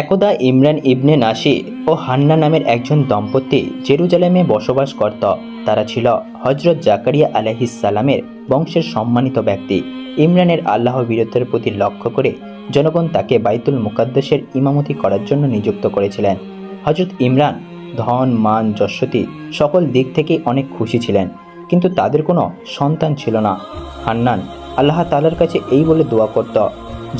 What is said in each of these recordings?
একদা ইমরান ইবনে নাসি ও হান্না নামের একজন দম্পতি জেরুজালেমে বসবাস করত। তারা ছিল হজরত জাকারিয়া আলাহিসাল্লামের বংশের সম্মানিত ব্যক্তি। ইমরানের আল্লাহ বীরত্বের প্রতি লক্ষ্য করে জনগণ তাকে বাইতুল মুকাদ্দেশের ইমামতি করার জন্য নিযুক্ত করেছিলেন। হজরত ইমরান ধন, মান যশস্বী সকল দিক থেকেই অনেক খুশি ছিলেন, কিন্তু তাদের কোনো সন্তান ছিল না। হান্নান আল্লাহ তালার কাছে এই বলে দোয়া করত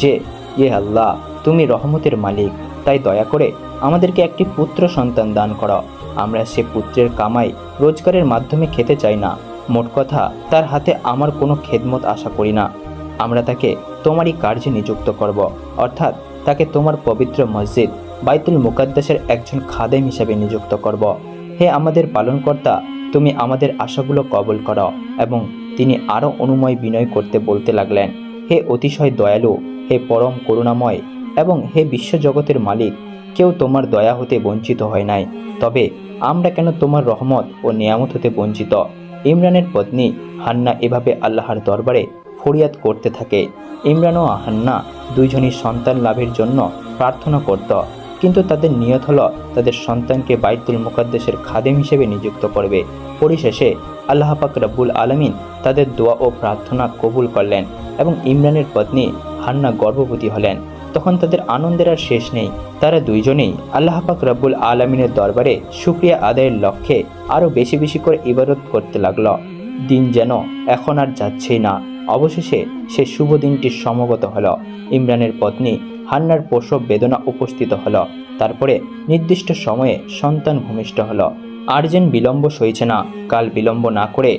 যে ইয়ে আল্লাহ তুমি রহমতের মালিক, তাই দয়া করে আমাদেরকে একটি পুত্র সন্তান দান করো। আমরা সে পুত্রের কামাই রোজগারের মাধ্যমে খেতে চাই না। মোট কথা, তার হাতে আমার কোনো খেদমত আশা করি না। আমরা তাকে তোমারই কার্যে নিযুক্ত করব। অর্থাৎ তাকে তোমার পবিত্র মসজিদ বাইতুল মুকাদ্দাসের একজন খাদেম হিসেবে নিযুক্ত করব। হে আমাদের পালনকর্তা, তুমি আমাদের আশাগুলো কবল করো এবং তিনি আরও অনুময় বিনয় করতে বলতে লাগলেন। হে অতিশয় দয়ালু, হে পরম করুণাময় এবং হে বিশ্বজগতের মালিক, কেউ তোমার দয়া হতে বঞ্চিত হয় নাই। তবে আমরা কেন তোমার রহমত ও নিয়ামত হতে বঞ্চিত? ইমরানের পত্নী হান্না এভাবে আল্লাহর দরবারে ফরিয়াদ করতে থাকে। ইমরান ও হান্না দুইজনই সন্তান লাভের জন্য প্রার্থনা করত, কিন্তু তাদের নিয়ত হলো তাদের সন্তানকে বাইতুল মুকাদ্দেশের খাদেম হিসেবে নিযুক্ত করবে। পরিশেষে আল্লাহ পাক রব্বুল আলমিন তাদের দোয়া ও প্রার্থনা কবুল করলেন এবং ইমরানের পত্নী হান্না গর্ভবতী হলেন। তখন তাদের আনন্দের আর শেষ নেই। তারা দুইজনেই আল্লাহ পাক রব্বুল আলমিনের দরবারে শুক্রিয়া আদায়ের লক্ষ্যে আরও বেশি বেশি করে ইবাদত করতে লাগল। দিন যেন এখন আর যাচ্ছেই না। অবশেষে সে শুভ দিনটি সমগত হল। ইমরানের পত্নী হান্নার প্রসব বেদনা উপস্থিত হল। তারপরে নির্দিষ্ট সময়ে সন্তান ভূমিষ্ঠ হল। আর যেন বিলম্ব সইছে না, কাল বিলম্ব না করে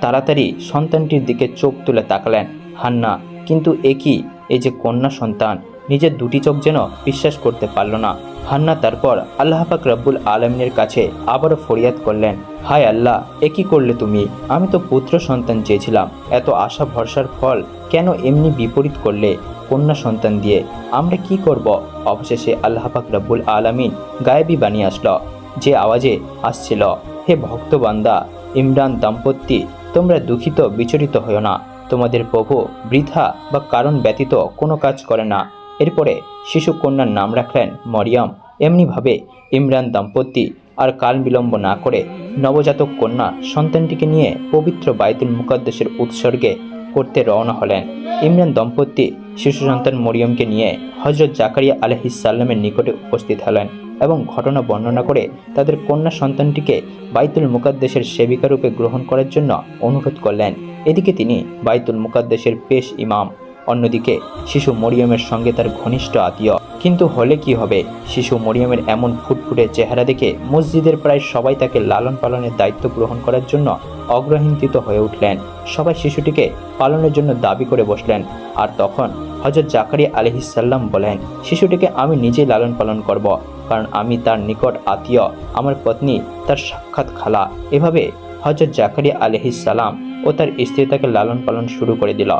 তাড়াতাড়ি সন্তানটির দিকে চোখ তুলে তাকালেন হান্না। কিন্তু এ কি? এই যে কন্যা সন্তান। নিজের দুটি চোখ যেন বিশ্বাস করতে পারল না। হান্না তারপর আল্লাহ পাক রব্বুল আলমিনের কাছে আবারও ফরিয়াদ করলেন, হায় আল্লাহ, এ কি করলে তুমি? আমি তো পুত্র সন্তান চেয়েছিলাম। এত আশা ভরসার ফল কেন এমনি বিপরীত করলে কন্যা সন্তান দিয়ে? আমরা কি করব? অবশেষে আল্লাহ পাক রব্বুল আলমিন গায়েবী বানিয়ে আসলো, যে আওয়াজে আসছিল, হে ভক্তবান্দা ইমরান দাম্পত্যি, তোমরা দুঃখিত, বিচলিত হও না। তোমাদের প্রভু বৃথা বা কারণ ব্যতীত কোনো কাজ করে না। এরপরে শিশু কন্যার নাম রাখলেন মরিয়ম। এমনিভাবে ইমরান দম্পতি আর কাল বিলম্ব না করে নবজাতক কন্যা সন্তানটিকে নিয়ে পবিত্র বাইতুল মুকাদ্দেশের উৎসর্গে করতে রওনা হলেন। ইমরান দম্পতি শিশু সন্তান মরিয়মকে নিয়ে হজরত জাকারিয়া আলহিসাল্লামের নিকটে উপস্থিত হলেন এবং ঘটনা বর্ণনা করে তাদের কন্যা সন্তানটিকে বাইতুল মুকাদ্দেশের সেবিকা রূপে গ্রহণ করার জন্য অনুরোধ করলেন। এদিকে তিনি বাইতুল মুকাদ্দেশের পেশ ইমাম। অন্যদিকে, শিশু মরিয়মের সঙ্গে তার ঘনিষ্ঠ আত্মীয়। কিন্তু হলে কি হবে? শিশু মরিয়মের এমন ফুটফুটে চেহারা দেখে মসজিদের প্রায় সবাই তাকে লালন পালনের দায়িত্ব গ্রহণ করার জন্য অগ্রহিন্দিত হয়ে উঠলেন। সবাই শিশুটিকে পালনের জন্য দাবি করে বসলেন। আর তখন হজরত জাকারিয়া আলহিসাল্লাম বলেন, শিশুটিকে আমি নিজেই লালন পালন করব, কারণ আমি তার নিকট আত্মীয়, আমার পত্নী, তার সাক্ষাৎ খালা। এভাবে হজরত জাকারিয়া আলহিসাল্লাম ও তার স্ত্রী তাকে লালন পালন শুরু করে দিল।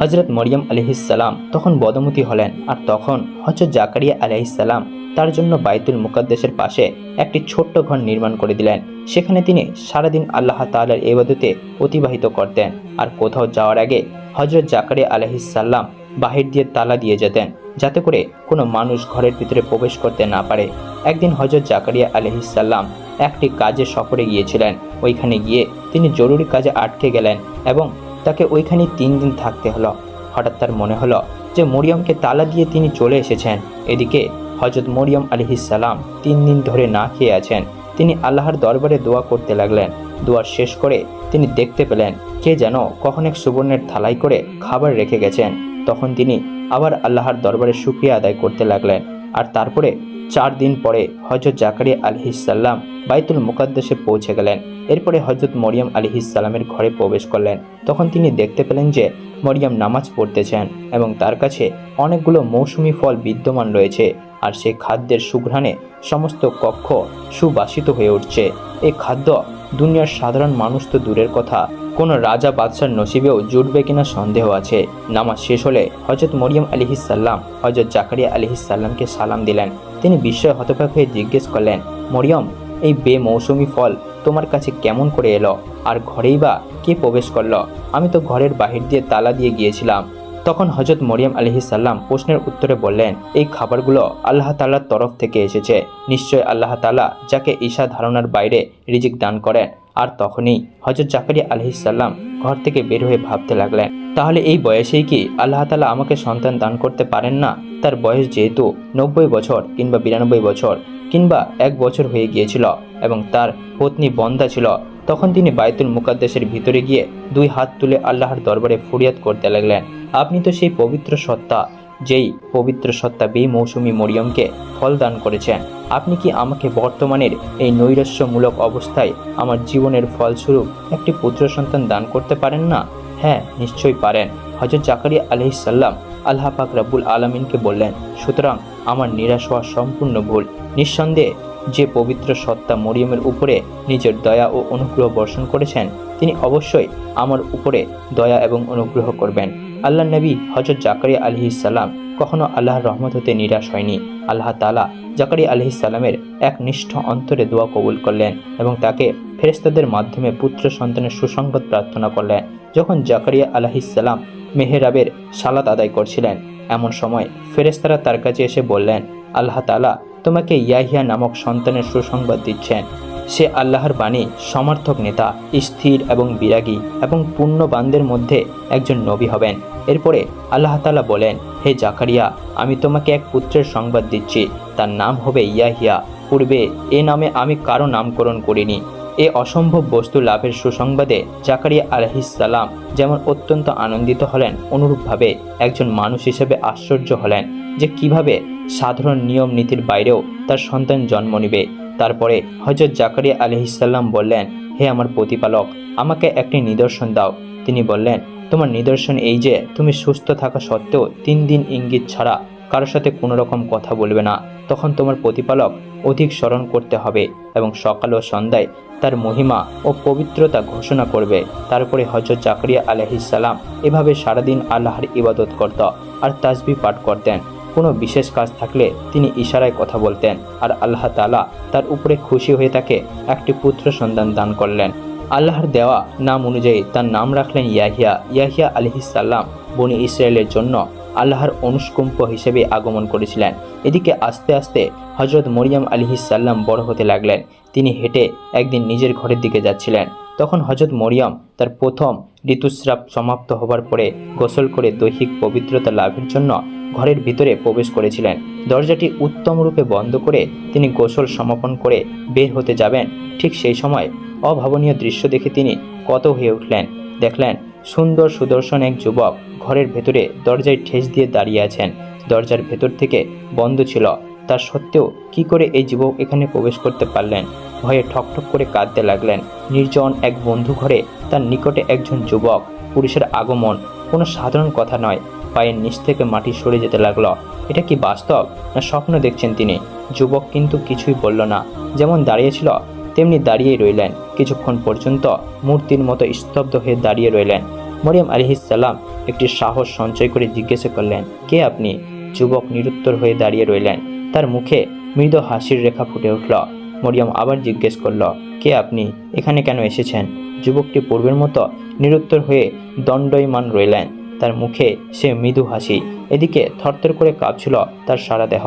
হজরত মরিয়ম আলহিসাল্লাম তখন বদমতি হলেন আর তখন হজরত জাকারিয়া আলহিসাল্লাম তার জন্য বাইতুল মুকাদ্দেশের পাশে একটি ছোট্ট ঘর নির্মাণ করে দিলেন। সেখানে তিনি সারাদিন আল্লাহ তালার এবাদতে অতিবাহিত করতেন আর কোথাও যাওয়ার আগে হজরত জাকারিয়া আলহিসাল্লাম বাহির দিয়ে তালা দিয়ে যেতেন যাতে করে কোনো মানুষ ঘরের ভিতরে প্রবেশ করতে না পারে। একদিন হজরত জাকারিয়া আলহিসাল্লাম একটি কাজে সফরে গিয়েছিলেন। ওইখানে গিয়ে তিনি জরুরি কাজে আটকে গেলেন এবং তাকে ওইখানে তিন দিন থাকতে হলো। হঠাৎ তার মনে হলো যে মরিয়মকে তালা দিয়ে তিনি চলে এসেছেন। এদিকে হজরত মরিয়ম আলিহিসাল্লাম তিন দিন ধরে না খেয়ে আছেন। তিনি আল্লাহর দরবারে দোয়া করতে লাগলেন। দোয়া শেষ করে তিনি দেখতে পেলেন কে যেন কখন এক সুবর্ণের থালাই করে খাবার রেখে গেছেন। তখন তিনি আবার আল্লাহর দরবারে শুক্রিয়া আদায় করতে লাগলেন। আর তারপরে চার দিন পরে হজরত জাকারিয়া আলহিসাল্লাম বাইতুল মুকাদ্দেশে পৌঁছে গেলেন। এরপরে হজরত মরিয়ম আলিহিসাল্লামের ঘরে প্রবেশ করলেন। তখন তিনি দেখতে পেলেন যে মরিয়ম নামাজ পড়তেছেন এবং তার কাছে অনেকগুলো মৌসুমি ফল বিদ্যমান রয়েছে আর সেই খাদ্যের সুঘ্রাণে সমস্ত কক্ষ সুবাসিত হয়ে উঠছে। এই খাদ্য দুনিয়ার সাধারণ মানুষ তো দূরের কথা কোনো রাজা বাদশার নসিবেও জুটবে কিনা সন্দেহ আছে। নামাজ শেষ হলে হজরত মরিয়ম আলিহিসাল্লাম হজরত জাকারিয়া আলিহিসাল্লামকে সালাম দিলেন। তিনি বিস্ময় হতবাক হয়ে জিজ্ঞেস করলেন, মরিয়ম, এই বেমৌসুমি ফল তোমার কাছে কেমন করে এলো? আর ঘরেই বা কে প্রবেশ করল? আমি তো ঘরের বাহির দিয়ে তালা দিয়ে গিয়েছিলাম। তখন হজরত মরিয়াম আলহিসাল্লাম প্রশ্নের উত্তরে বললেন, এই খাবারগুলো আল্লাহ তাল্লার তরফ থেকে এসেছে। নিশ্চয় আল্লাহ তালা যাকে ঈশা ধারণার বাইরে রিজিক দান করেন আর তখনই হজরত জাকারিয়া আলহিসাল্লাম ঘর থেকে বের হয়ে ভাবতে লাগলেন, তাহলে এই বয়সেই কি আল্লাহ তালা আমাকে সন্তান দান করতে পারেন না? তার বয়স যেহেতু নব্বই বছর কিংবা বিরানব্বই বছর কিংবা এক বছর হয়ে গিয়েছিল এবং তার পত্নী বন্দা ছিল, তখন তিনি বায়তুল মুকাদ্দেশের ভিতরে গিয়ে দুই হাত তুলে আল্লাহর দরবারে ফরিয়াদ করতে লাগলেন। আপনি তো সেই পবিত্র সত্তা, যেই পবিত্র সত্তা বেমৌসুমী মরিয়মকে ফল দান করেছেন। আপনি কি আমাকে বর্তমানের এই নৈরাশ্যমূলক অবস্থায় আমার জীবনের ফলস্বরূপ একটি পুত্র সন্তান দান করতে পারেন না? হ্যাঁ নিশ্চয়ই পারেন। হজরত জাকারিয়া আলহিসাল্লাম আল্লাহ পাক রাব্বুল আলমিনকে বললেন, সুতরাং আমার নিরাশ হওয়া সম্পূর্ণ ভুল। নিঃসন্দেহে যে পবিত্র সত্তা মরিয়মের উপরে নিজের দয়া ও অনুগ্রহ বর্ষণ করেছেন, তিনি অবশ্যই আমার উপরে দয়া এবং অনুগ্রহ করবেন। আল্লাহ নবী হজরত জাকারিয়া আলহিসাল্লাম কখনো আল্লাহর রহমত হতে নিরাশ হয়নি। আল্লাহ তালা জাকারি জাকারিয়া আলহিসাল্লামের এক নিষ্ঠ অন্তরে দোয়া কবুল করলেন এবং তাকে ফেরেস্তাদের মাধ্যমে পুত্র সন্তানের সুসংবাদ প্রার্থনা করলেন। যখন জাকারিয়া আলহিসাল্লাম মেহেরাবের সালাত আদায় করছিলেন, এমন সময় ফেরেস্তারা তার কাছে এসে বললেন, আল্লাহ তালা তোমাকে ইয়াহিয়া নামক সন্তানের সুসংবাদ দিচ্ছেন। সে আল্লাহর বাণী সমর্থক নেতা, স্থির এবং বিরাগী এবং পুণ্যবানদের মধ্যে একজন নবী হবেন। এরপরে আল্লাহ তালা বলেন, হে জাকারিয়া, আমি তোমাকে এক পুত্রের সংবাদ দিচ্ছি। তার নাম হবে ইয়াহিয়া। পূর্বে এ নামে আমি কারও নামকরণ করিনি। এ অসম্ভব বস্তু লাভের সুসংবাদে জাকারিয়া আলহিসাল্লাম যেমন অত্যন্ত আনন্দিত হলেন, অনুরূপভাবে একজন মানুষ হিসেবে আশ্চর্য হলেন যে কীভাবে সাধারণ নিয়ম নীতির বাইরেও তার সন্তান জন্ম নিবে। তারপরে হজরত জাকারিয়া আলহিসাল্লাম বললেন, হে আমার প্রতিপালক, আমাকে একটি নিদর্শন দাও। তিনি বললেন তোমার নিদর্শন এই যে, তুমি সুস্থ থাকা সত্ত্বেও তিন দিন ইঙ্গিত ছাড়া কারোর সাথে কোনো রকম কথা বলবে না। তখন তোমার প্রতিপালক অধিক স্মরণ করতে হবে এবং সকাল ও সন্ধ্যায় তার মহিমা ও পবিত্রতা ঘোষণা করবে। তারপরে হজরত জাকরিয়া আলহিসাল্লাম এভাবে সারাদিন আল্লাহর ইবাদত করত আর তাসবি পাঠ করতেন। কোনো বিশেষ কাজ থাকলে তিনি ইশারায় কথা বলতেন আর আল্লাহ তালা তার উপরে খুশি হয়ে তাকে একটি পুত্র সন্তান দান করলেন। আল্লাহর দেওয়া নাম অনুযায়ী তার নাম রাখলেন ইয়াহিয়া ইয়াহিয়া আলহিসাল্লাম বনি ইসরায়েলের জন্য আল্লাহর অনুষ্কম্প হিসেবে আগমন করেছিলেন। এদিকে আস্তে আস্তে হজরত মরিয়াম আলিহিসাল্লাম বড় হতে লাগলেন। তিনি হেঁটে একদিন নিজের ঘরের দিকে যাচ্ছিলেন। তখন হজরত মরিয়ম তার প্রথম ঋতুস্রাব সমাপ্ত হবার পরে গোসল করে দৈহিক পবিত্রতা লাভের জন্য ঘরের ভিতরে প্রবেশ করেছিলেন। দরজাটি উত্তম রূপে বন্ধ করে তিনি গোসল সমাপন করে বের হতে যাবেন। ঠিক সেই সময় অভাবনীয় দৃশ্য দেখে তিনি কত হয়ে উঠলেন। দেখলেন, সুন্দর সুদর্শন এক যুবক ঘরের ভেতরে দরজায় ঠেস দিয়ে দাঁড়িয়ে আছেন। দরজার ভেতর থেকে বন্ধ ছিল। তা সত্ত্বেও কি করে এই যুবক এখানে প্রবেশ করতে পারলেন? ভয়ে ঠকঠক করে কাঁদতে লাগলেন। নির্জন এক বন্ধু ঘরে তার নিকটে একজন যুবক। পুলিশের আগমন কোনো সাধারণ কথা নয়। পায়ের নিচ থেকে মাটি সরে যেতে লাগল। এটা কি বাস্তব না স্বপ্ন দেখছেন তিনি? যুবক কিন্তু কিছুই বলল না। যেমন দাঁড়িয়েছিল তেমনি দাঁড়িয়েই রইলেন। কিছুক্ষণ পর্যন্ত মূর্তির মতো স্তব্ধ হয়ে দাঁড়িয়ে রইলেন। মরিয়াম আলিহিসাল্লাম একটি সাহস সঞ্চয় করে জিজ্ঞেস করলেন, কে আপনি? যুবক নিরুত্তর হয়ে দাঁড়িয়ে রইলেন। তার মুখে মৃদু হাসির রেখা ফুটে উঠল। মরিয়াম আবার জিজ্ঞেস করল, কে আপনি? এখানে কেন এসেছেন? যুবকটি পূর্বের মতো নিরুত্তর হয়ে দণ্ডয়মান রইলেন। তার মুখে সে মৃদু হাসি, এদিকে থরথর করে কাঁপছিল তার সারা দেহ।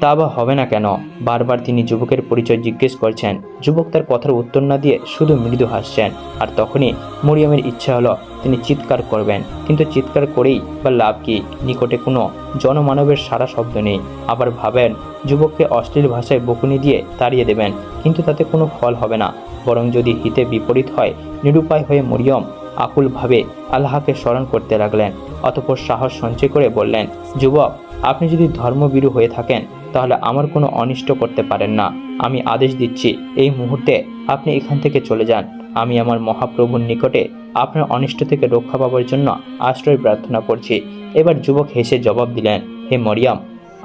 তা বা হবে না কেন? বারবার তিনি যুবকের পরিচয় জিজ্ঞেস করছেন। যুবক তার কথার উত্তর না দিয়ে শুধু মৃদু হাসছেন। আর তখনই মরিয়মের ইচ্ছা হলো তিনি চিৎকার করবেন। কিন্তু চিৎকার করেই বা লাভ কি? নিকটে কোনো জনমানবের সারা শব্দ নেই। আবার ভাবেন, যুবককে অশ্লীল ভাষায় বকুনি দিয়ে তাড়িয়ে দেবেন, কিন্তু তাতে কোনো ফল হবে না। বরং যদি হিতে বিপরীত হয়, নিরুপায় হয়ে মরিয়ম আকুলভাবে আল্লাহকে স্মরণ করতে লাগলেন। অতপর সাহস সঞ্চয় করে বললেন, যুবক, আপনি যদি ধর্মবিরু হয়ে থাকেন তাহলে আমার কোনো অনিষ্ট করতে পারেন না। আমি আদেশ দিচ্ছি, এই মুহূর্তে আপনি এখান থেকে চলে যান। আমি আমার মহাপ্রভুর নিকটে আপনার অনিষ্ট থেকে রক্ষা পাবার জন্য আশ্রয় প্রার্থনা করছি। এবার যুবক হেসে জবাব দিলেন, হে মরিয়াম,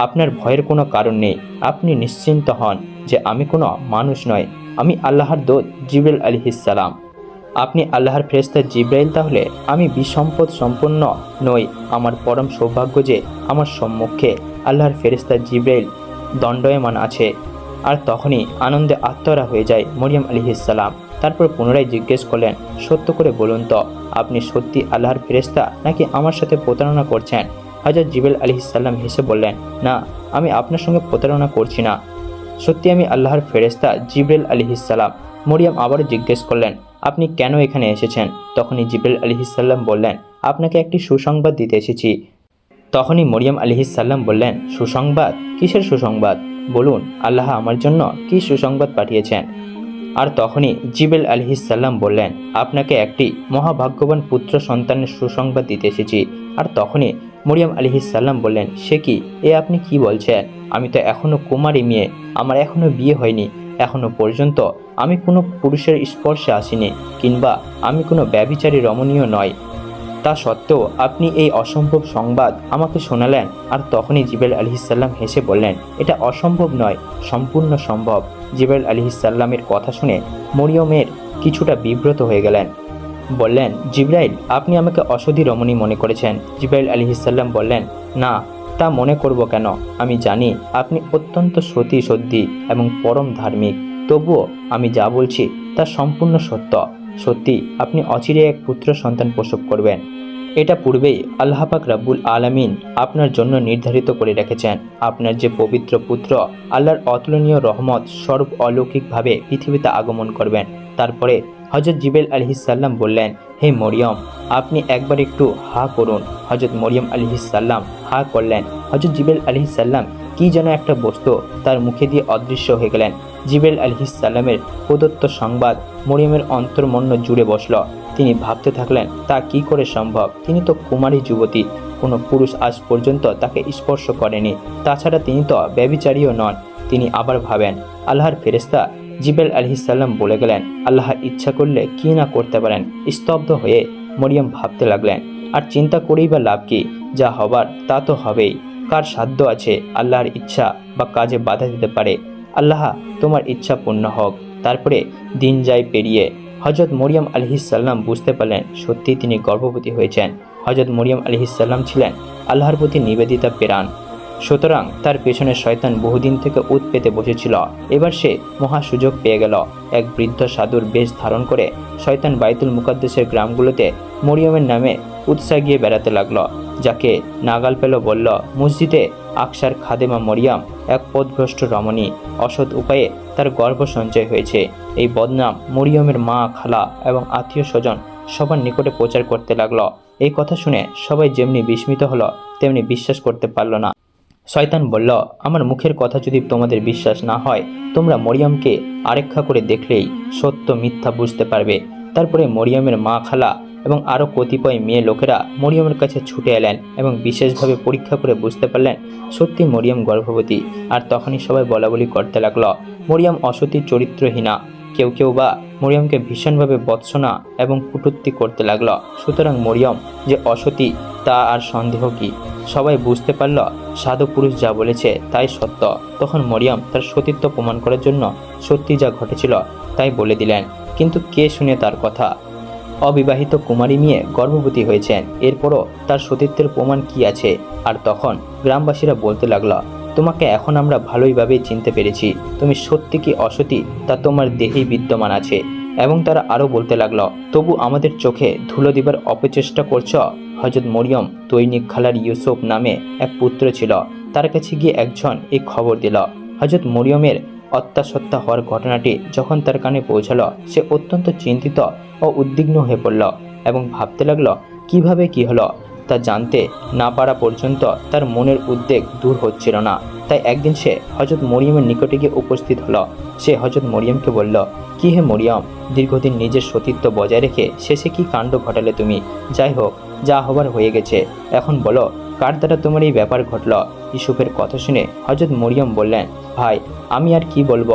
আপনার ভয়ের কোনো কারণ নেই। আপনি নিশ্চিন্ত হন যে আমি কোনো মানুষ নয় আমি আল্লাহর দোত জিবরুল আলহিসাল্লাম আপনি আল্লাহর ফেরেস্তা জিব্রাইল তাহলে? আমি বিসম্পদ সম্পন্ন নই। আমার পরম সৌভাগ্য যে আমার সম্মুখে আল্লাহর ফেরেস্তা জিব্রাইল দণ্ডয়মান আছে। আর তখনই আনন্দে আত্মরা হয়ে যায় মরিয়ম আলিহিসাল্লাম তারপর পুনরায় জিজ্ঞেস করলেন, সত্য করে বলুন তো, আপনি সত্যি আল্লাহর ফেরেস্তা নাকি আমার সাথে প্রতারণা করছেন? হজরত জিবেল আলহিসাল্লাম হেসে বললেন, না, আমি আপনার সঙ্গে প্রতারণা করছি না। সত্যি আমি আল্লাহর ফেরেস্তা জিব্রেল আলিহিসাল্লাম মরিয়াম আবারও জিজ্ঞেস করলেন, আপনি কেন এখানে এসেছেন? তখনই জিব্রেল আলিহিসাল্লাম বললেন, আপনাকে একটি সুসংবাদ দিতে এসেছি। তখনই মরিয়াম আলিহিসাল্লাম বললেন, সুসংবাদ? কিসের সুসংবাদ? বলুন, আল্লাহ আমার জন্য কি সুসংবাদ পাঠিয়েছেন? আর তখনই জিবেল আলহিসাল্লাম বললেন, আপনাকে একটি মহাভাগ্যবান পুত্র সন্তানের সুসংবাদ দিতে এসেছি। আর তখনই মরিয়াম আলহিসাল্লাম বললেন, সে কি? এ আপনি কি বলছেন? আমি তো এখনও কুমারী মেয়ে, আমার এখনও বিয়ে হয়নি। এখনও পর্যন্ত আমি কোনো পুরুষের স্পর্শে আসিনি, কিংবা আমি কোনো ব্যবিচারী রমণীয় নয়। তা সত্ত্বেও আপনি এই অসম্ভব সংবাদ আমাকে শোনালেন আর তখনই জিবেল আলহিসাল্লাম হেসে বললেন, এটা অসম্ভব নয়, সম্পূর্ণ সম্ভব। জিবেল আলহিসাল্লামের কথা শুনে মরিয়মের কিছুটা বিব্রত হয়ে গেলেন। বললেন, জিব্রাইল, আপনি আমাকে অসধি রমণী মনে করেছেন। জিব্রাইল আলহিসাল্লাম বললেন, না, তা মনে করব কেন? আমি জানি আপনি অত্যন্ত সতী সত্যি এবং পরম ধার্মিক। তবুও আমি যা বলছি তা সম্পূর্ণ সত্য। সত্যি, আপনি অচিরে এক পুত্র সন্তান প্রসব করবেন। এটা পূর্বেই আল্লাহ পাক রাব্বুল আলামিন আপনার জন্য নির্ধারিত করে রেখেছেন। আপনার যে পবিত্র পুত্র আল্লাহর অতুলনীয় রহমত সর্ব অলৌকিকভাবে পৃথিবীতে আগমন করবেন, তারপরে হজরত জিবেল আলহিসাল্লাম বললেন, হে মরিয়ম, আপনি একবার একটু হা করুন। হজরত মরিয়ম আলহিসাল্লাম হা করলেন। হজরত জিবেল আলহিসাল্লাম কি যেন একটা বস্তু তার মুখে দিয়ে অদৃশ্য হয়ে গেলেন। জিবেল আলহিসাল্লামের প্রদত্ত সংবাদ মরিয়মের অন্তর্মন্য জুড়ে বসল। তিনি ভাবতে থাকলেন, তা কি করে সম্ভব? তিনি তো কুমারী যুবতী, কোনো পুরুষ আজ পর্যন্ত তাকে স্পর্শ করেনি। তাছাড়া তিনি তো ব্যবিচারীও নন। তিনি আবার ভাবেন, আল্লাহর ফেরেস্তা জিবেল আলহিসাল্লাম বলে গেলেন, আল্লাহ ইচ্ছা করলে কি না করতে পারেন? স্তব্ধ হয়ে মরিয়ম ভাবতে লাগলেন, আর চিন্তা করেই বা লাভ কি? যা হবার তা তো হবেই। কার সাধ্য আছে আল্লাহর ইচ্ছা বা কাজে বাধা দিতে পারে? আল্লাহ তোমার ইচ্ছা পূর্ণ হোক। তারপরে দিন যায় পেরিয়ে হজরত মরিয়ম আলহিসাল্লাম বুঝতে পারলেন সত্যি তিনি গর্ভবতী হয়েছেন। হজরত মরিয়ম আলহিসাল্লাম ছিলেন আল্লাহর প্রতি নিবেদিতা পেরান সুতরাং তার পেছনে শয়তান বহুদিন থেকে উৎ পেতে বসেছিল। এবার সে মহা সুযোগ পেয়ে গেল। এক বৃদ্ধ সাধুর বেশ ধারণ করে শয়তান বাইতুল মুকাদ্দেশের গ্রামগুলোতে মরিয়মের নামে উৎসাহ গিয়ে বেড়াতে লাগল। যাকে নাগাল পেল বলল, মসজিদে আকসার খাদেমা মরিয়াম, এক পথভ্রষ্ট রমণী, অসৎ উপায়ে তার গর্ভ সঞ্চয় হয়েছে। এই বদনাম মরিয়মের মা খালা এবং আত্মীয় স্বজন সবার নিকটে প্রচার করতে লাগল। এই কথা শুনে সবাই যেমনি বিস্মিত হলো, তেমনি বিশ্বাস করতে পারল না। শয়তান বলল, আমার মুখের কথা যদি তোমাদের বিশ্বাস না হয়, তোমরা মরিয়মকে আরেক্ষা করে দেখলেই সত্য মিথ্যা বুঝতে পারবে। তারপরে মরিয়মের মা খালা এবং আরও কতিপয় মেয়ে লোকেরা মরিয়মের কাছে ছুটে এলেন এবং বিশেষভাবে পরীক্ষা করে বুঝতে পারলেন সত্যি মরিয়ম গর্ভবতী। আর তখনই সবাই বলাবলি করতে লাগল, মরিয়ম অসতী চরিত্রহীনা। কেউ কেউ বা মরিয়মকে ভীষণভাবে বৎসনা এবং কুটুত্তি করতে লাগল। সুতরাং মরিয়ম যে অসতী, তা আর সন্দেহ কি? সবাই বুঝতে পারল, সাধু পুরুষ যা বলেছে তাই সত্য। তখন মরিয়ম তার সতীত্ব প্রমাণ করার জন্য সত্যি যা ঘটেছিল তাই বলে দিলেন। কিন্তু কে শুনে তার কথা? অবিবাহিত কুমারী মেয়ে গর্ভবতী হয়েছেন। এরপরও তার সতীত্বের প্রমাণ কি আছে? আর তখন গ্রামবাসীরা বলতে লাগল, তোমাকে এখন আমরা ভালোইভাবে চিনতে পেরেছি। তুমি সত্যি কি অসতী? তা তোমার দেহেই বিদ্যমান আছে। এবং তারা আরও বলতে লাগল, তবু আমাদের চোখে ধুলো দিবার অপচেষ্টা করছ? হজরত মরিয়ম দৈনিক খালার ইউসুফ নামে এক পুত্র ছিল। তার কাছে গিয়ে একজন এই খবর দিল। হজরত মরিয়মের অত্যাসত্তা হওয়ার ঘটনাটি যখন তার কানে পৌঁছালো, সে অত্যন্ত চিন্তিত ও উদ্বিগ্ন হয়ে পড়ল এবং ভাবতে লাগল, কীভাবে কি হলো? তা জানতে না পারা পর্যন্ত তার মনের উদ্বেগ দূর হচ্ছিল না। তাই একদিন সে হজরত মরিয়মের নিকটে গিয়ে উপস্থিত হলো। সে হজরত মরিয়মকে বলল, কি হে মরিয়ম, দীর্ঘদিন নিজের সতীত্ব বজায় রেখে শেষে কি কাণ্ড ঘটালে তুমি? যাই হোক, যা হবার হয়ে গেছে। এখন বলো কার দ্বারা তোমার এই ব্যাপার ঘটল? ইসুফের কথা শুনে হজরত মরিয়ম বললেন, ভাই, আমি আর কি বলব?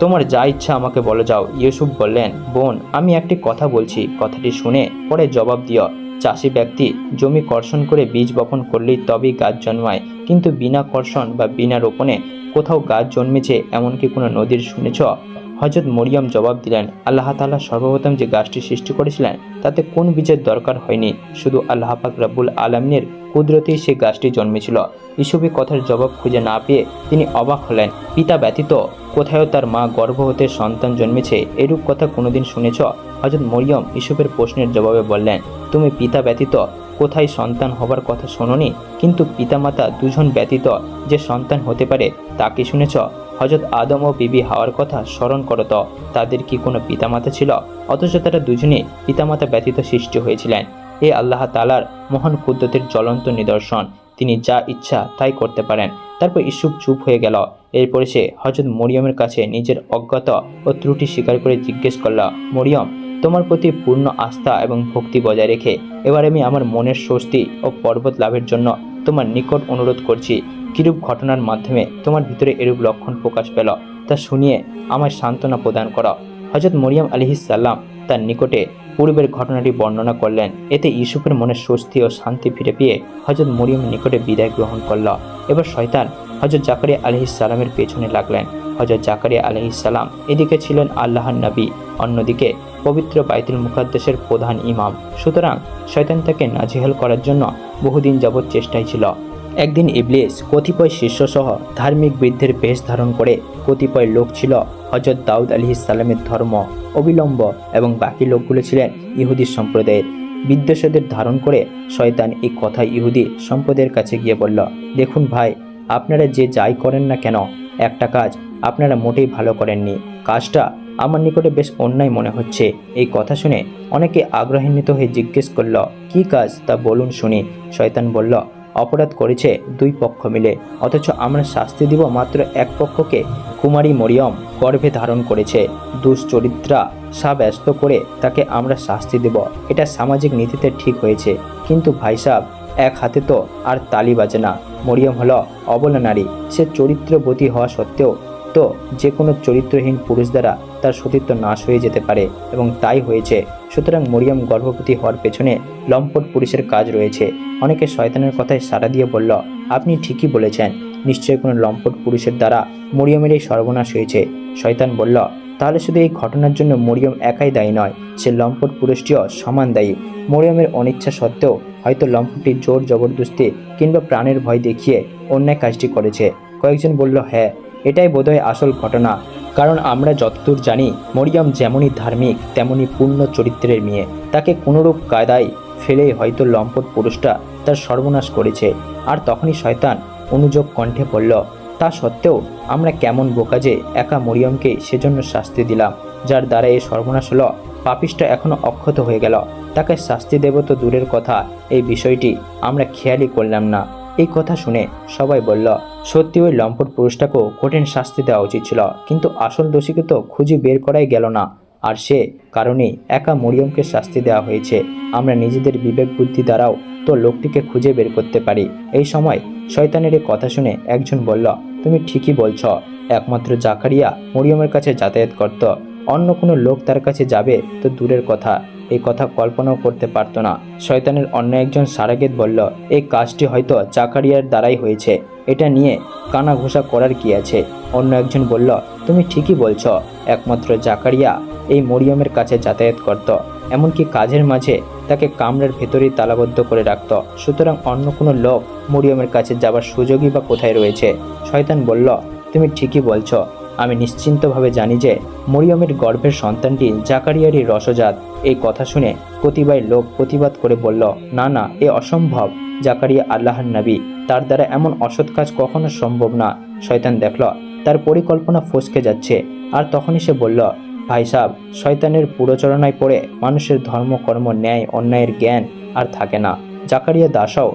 তোমার যা ইচ্ছা আমাকে বলে যাও। ইউসুফ বললেন, বোন, আমি একটি কথা বলছি। কথাটি শুনে পরে জবাব দিও। চাষি ব্যক্তি জমি কর্ষণ করে বীজ বপন করলেই তবেই গাছ জন্মায়। কিন্তু বিনা কর্ষণ বা বিনা রোপণে কোথাও গাছ জন্মেছে এমনকি কোনো নদীর শুনেছ? হজরত মরিয়ম জবাব দিলেন, আল্লাহ তাআলা সর্বপ্রথম যে গাছটি সৃষ্টি করেছিলেন, তাতে কোন বীজের দরকার হয়নি। শুধু আল্লাহ পাক রাব্বুল আলমিনের কুদরতেই সে গাছটি জন্মেছিল। ইসুফি কথার জবাব খুঁজে না পেয়ে তিনি অবাক হলেন। পিতা ব্যতীত কোথাও তার মা গর্ভ হতে সন্তান জন্মেছে, এরূপ কথা কোনোদিন শুনেছ? হজরত মরিয়ম ইসুফের প্রশ্নের জবাবে বললেন, তুমি পিতা ব্যতীত কোথায় সন্তান হবার কথা শোনোনি? কিন্তু পিতামাতা দুজন ব্যতীত যে সন্তান হতে পারে, তা কি শুনেছ? হজরত আদম ও বিবি হাওয়ার কথা স্মরণ করত তাদের কি কোনো পিতামাতা ছিল? অথচ তারা দুজনে পিতামাতা ব্যতীত সৃষ্টি হয়েছিলেন। এ আল্লাহ তালার মহান কুদ্দতের জ্বলন্ত নিদর্শন। তিনি যা ইচ্ছা তাই করতে পারেন। তারপর ইসুফ চুপ হয়ে গেল। এরপরে সে হজরত মরিয়মের কাছে নিজের অজ্ঞতা ও ত্রুটি স্বীকার করে জিজ্ঞেস করল, মরিয়ম, তোমার প্রতি পূর্ণ আস্থা এবং ভক্তি বজায় রেখে এবার আমি আমার মনের স্বস্তি ও পর্বত লাভের জন্য তোমার নিকট অনুরোধ করছি। কিরূপ ঘটনার মাধ্যমে তোমার ভিতরে এরূপ লক্ষণ প্রকাশ পেল, তা শুনিয়ে আমার সান্ত্বনা প্রদান করো। হজরত মরিয়াম আলিহিসাল্লাম তার নিকটে পূর্বের ঘটনাটি বর্ণনা করলেন। এতে ইউসুফের মনে স্বস্তি ও শান্তি ফিরে পেয়ে হজরত মরিয়মের নিকটে বিদায় গ্রহণ করল। এবার শয়তান হজরত জাকারিয়া আলহিসাল্লামের পেছনে লাগলেন। হজরত জাকারিয়া আলহিসাল্লাম এদিকে ছিলেন আল্লাহর নবী, অন্যদিকে পবিত্র বাইতুল মুকাদ্দেশের প্রধান ইমাম। সুতরাং শয়তান তাকে নাজেহাল করার জন্য বহুদিন যাবৎ চেষ্টায় ছিল। একদিন ইবলিস কতিপয় শিষ্যসহ ধার্মিক বৃদ্ধের বেশ ধারণ করে কতিপয় লোক ছিল হজরত দাউদ আলি ইসালামের ধর্ম অবিলম্ব এবং বাকি লোকগুলো ছিলেন ইহুদি সম্প্রদায়ের। বিদ্বেষদের ধারণ করে শয়তান এই কথা ইহুদি সম্প্রদায়ের কাছে গিয়ে বলল, দেখুন ভাই, আপনারা যে যাই করেন না কেন, একটা কাজ আপনারা মোটেই ভালো করেননি। কাজটা আমার নিকটে বেশ অন্যায় মনে হচ্ছে। এই কথা শুনে অনেকে আগ্রহান্বিত হয়ে জিজ্ঞেস করল, কি কাজ তা বলুন শুনি। শয়তান বলল, অপরাধ করেছে দুই পক্ষ মিলে, অথচ আমরা শাস্তি দিব মাত্র এক পক্ষকে। কুমারী মরিয়ম গর্ভে ধারণ করেছে। দুশ্চরিত্রা সাব্যস্ত করে তাকে আমরা শাস্তি দেব। এটা সামাজিক নীতিতে ঠিক হয়েছে। কিন্তু ভাই সাহ এক হাতে তো আর তালি বাজে না। মরিয়ম হলো অবলা নারী। সে চরিত্রবতী হওয়া সত্ত্বেও তো যে কোনো চরিত্রহীন পুরুষ দ্বারা তার সতীত্ব নাশ হয়ে যেতে পারে এবং তাই হয়েছে। সুতরাং মরিয়ম গর্ভবতী হওয়ার পেছনে লম্পট পুরুষের কাজ রয়েছে। অনেকে শয়তানের কথায় সাড়া দিয়ে বলল, আপনি ঠিকই বলেছেন, নিশ্চয়ই কোনো লম্পট পুরুষের দ্বারা মরিয়মের এই সর্বনাশ হয়েছে। শয়তান বলল, তাহলে শুধু এই ঘটনার জন্য মরিয়ম একাই দায়ী নয়, সে লম্পট পুরুষটিও সমান দায়ী। মরিয়মের অনিচ্ছা সত্ত্বেও হয়তো লম্পটটি জোর জবরদস্তি কিংবা প্রাণের ভয় দেখিয়ে অন্যায় কাজটি করেছে। কয়েকজন বলল হ্যাঁ এটাই বোধহয় আসল ঘটনা। কারণ আমরা যতদূর জানি, মরিয়ম যেমনই ধার্মিক, তেমনই পূর্ণ চরিত্রের মেয়ে। তাকে কোনোরূপ কায়দায় ফেলেই হয়তো লম্পট পুরুষটা তার সর্বনাশ করেছে। আর তখনই শয়তান অনুযোগ কণ্ঠে পড়ল তা সত্ত্বেও আমরা কেমন বোকা যে একা মরিয়মকে সেজন্য শাস্তি দিলাম, যার দ্বারা এই সর্বনাশ হলো। পাপিষ্টা এখনও অক্ষত হয়ে গেল। তাকে শাস্তি দেব তো দূরের কথা, এই বিষয়টি আমরা খেয়ালই করলাম না। এই কথা শুনে সবাই বলল সত্যি ওই লম্পট পুরুষটাকেও কঠিন শাস্তি দেওয়া উচিত ছিল, কিন্তু আসল দোষীকে তো খুঁজে বের করাই গেল না। আর সে কারণেই একা মরিয়মকে শাস্তি দেওয়া হয়েছে। আমরা নিজেদের বিবেক বুদ্ধি দ্বারাও তো লোকটিকে খুঁজে বের করতে পারি। এই সময় শয়তানের কথা শুনে একজন বলল, তুমি ঠিকই বলছ। একমাত্র জাকারিয়া মরিয়মের কাছে যাতায়াত করত। অন্য কোনো লোক তার কাছে যাবে তো দূরের কথা। এই কথা কল্পনাও করতে পারতো না। শয়তানের অন্য একজন সারাগেত বলল, এই কাজটি হয়তো জাকারিয়ার দ্বারাই হয়েছে। এটা নিয়ে কানা ঘোষা করার কি আছে? অন্য একজন বলল, তুমি ঠিকই বলছ। একমাত্র জাকারিয়া এই মরিয়মের কাছে যাতায়াত করত। এমনকি কাজের মাঝে তাকে কামরার ভেতরেই তালাবদ্ধ করে রাখত। সুতরাং অন্য কোনো লোক মরিয়মের কাছে যাবার সুযোগই বা কোথায় রয়েছে? শয়তান বলল, তুমি ঠিকই বলছো। আমি নিশ্চিন্তভাবে জানি যে মরিয়মের গর্ভের সন্তানটি জাকারিয়ারই রসজাত। এই কথা শুনে প্রতিবাই লোক প্রতিবাদ করে বলল, না না, এ অসম্ভব। জাকারিয়া আল্লাহর নবী। তার দ্বারা এমন অসৎ কাজ কখনো সম্ভব না। শয়তান দেখল, তার পরিকল্পনা ফসকে যাচ্ছে। আর তখনই সে বলল, ভাই সাহ শয়তানের পুরোচরণায় পড়ে মানুষের ধর্ম, কর্ম, ন্যায়, অন্যায়ের জ্ঞান আর থাকে না। জাকারিয়া দাসাও,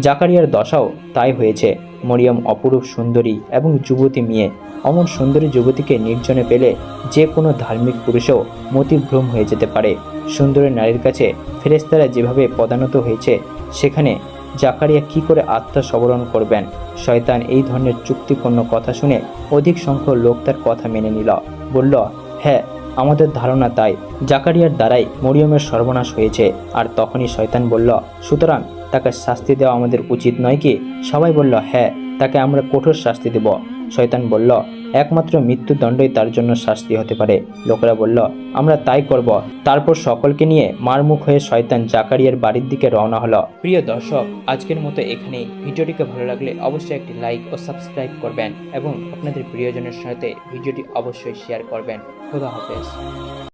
জাকারিয়ার দশাও তাই হয়েছে। মরিয়ম অপরূপ সুন্দরী এবং যুবতী মেয়ে। অমন সুন্দরী যুবতীকে নির্জনে পেলে যে কোনো ধার্মিক পুরুষও মতিভ্রম হয়ে যেতে পারে। সুন্দরী নারীর কাছে ফেরেস্তারা যেভাবে পদানত হয়েছে, সেখানে জাকারিয়া কি করে আত্মা আত্মসবরণ করবেন? শয়তান এই ধরনের চুক্তিপূর্ণ কথা শুনে অধিক সংখ্যক লোক তার কথা মেনে নিল। বলল হ্যাঁ আমাদের ধারণা তাই। জাকারিয়ার দ্বারাই মরিয়মের সর্বনাশ হয়েছে। আর তখনই শয়তান বলল, সুতরাং তাকে শাস্তি দেওয়া আমাদের উচিত নয় কি? সবাই বলল হ্যাঁ তাকে আমরা কঠোর শাস্তি দেব। শয়তান বলল একমাত্র মৃত্যুদণ্ডই তার জন্য শাস্তি হতে পারে। লোকেরা বলল, আমরা তাই করব। তারপর সকলকে নিয়ে মারমুখ হয়ে শয়তান জাকারিয়ার বাড়ির দিকে রওনা হলো। প্রিয় দর্শক, আজকের মতো এখানেই। ভিডিওটিকে ভালো লাগলে অবশ্যই একটি লাইক ও সাবস্ক্রাইব করবেন এবং আপনাদের প্রিয়জনের সাথে ভিডিওটি অবশ্যই শেয়ার করবেন। খোদা হাফেজ।